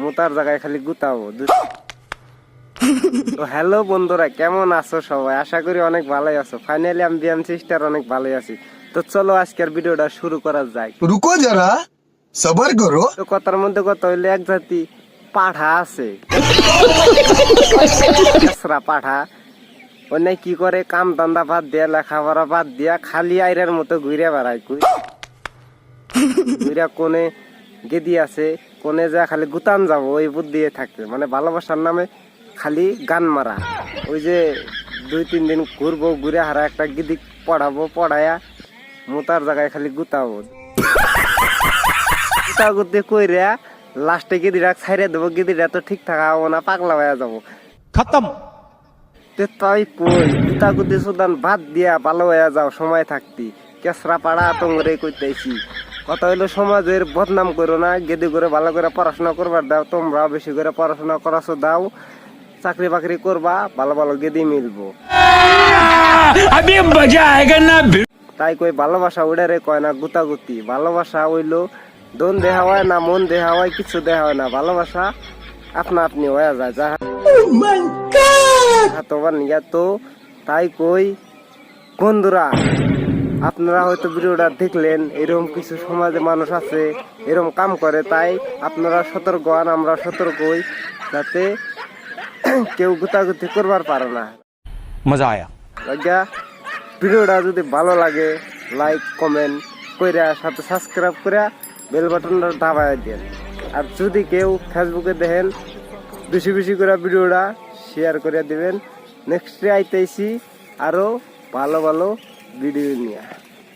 মোতার জায়গায় খালি গুতাবো। হ্যালো বন্ধুরা কেমন আছো সবাই? আশা করি অনেক ভালোই আছো। ফাইনালি আমি বিয়াম সিস্টার অনেক ভালোই আছি। তো চলো আজকের ভিডিওটা শুরু করা যায় রুকো যারা সবার করো। তো কথার মধ্যে কথা হইলে এক জাতি পাঠা আছে। পাঠা। অন্য কি করে? কাম ধান্দা বাদ দিয়া লেখাপড়া বাদ দিয়া খালি আইরের মতো ঘুরে বেড়ায় ঘুরে কোনে গেদি আছে কোনে যা খালি গুতান যাব ওই বুদ্ধিয়ে থাকবে মানে ভালোবাসার নামে খালি গান মারা। ওই যে দুই তিন দিন ঘুরবো ঘুরে হারা একটা গিদি পড়াবো পড়ায়া মোতার জায়গায় খালি গুতাবো। গুতা গুতি কইরা লাস্টে গিদিরা ছাইরে দেবো গিদিটা তো ঠিক থাকা হব না পাগলা হয়ে যাব। খতম! তে তাই কই গুতা গুতি সুদান ভাত দিয়া ভালো হয়ে যাও সময় থাকতি। কেসরা পাড়া তোমরে কইতেছি কথা হলো সমাজের বদনাম করো না গেদি করে ভালো করে পড়াশোনা করবার দাও তোমরা বেশি করে পড়াশোনা করাছো দাও চাকরি বাকরি করবা ভালো ভালো গেদি মিলবো। তাই কই ভালোবাসা উড়ে রে কয় না গুতাগুতি ভালোবাসা হইল দন দেহা হয় না মন দেহা হয় কিছু দেহা হয় না ভালোবাসা আপনা আপনি হয়ে যায় যা তো তাই কই বন্ধুরা আপনারা হয়তো ভিডিওটা দেখলেন এরকম কিছু সমাজে মানুষ আছে এরকম কাম করে তাই আপনারা সতর্ক হন আমরা সতর্কই যাতে কেউ গুতাগুতি করবার পারে না। মজা আয়া। রাজা ভিডিওটা যদি ভালো লাগে লাইক কমেন্ট কইরা সাথে সাবস্ক্রাইব করে বেল বাটনটা দাবায় দেন। আর যদি কেউ ফেসবুকে দেখেন বেশি বেশি করে ভিডিওটা শেয়ার করে দিবেন। ডে আইতেছি আরও ভালো ভালো ভিডিও নিয়ে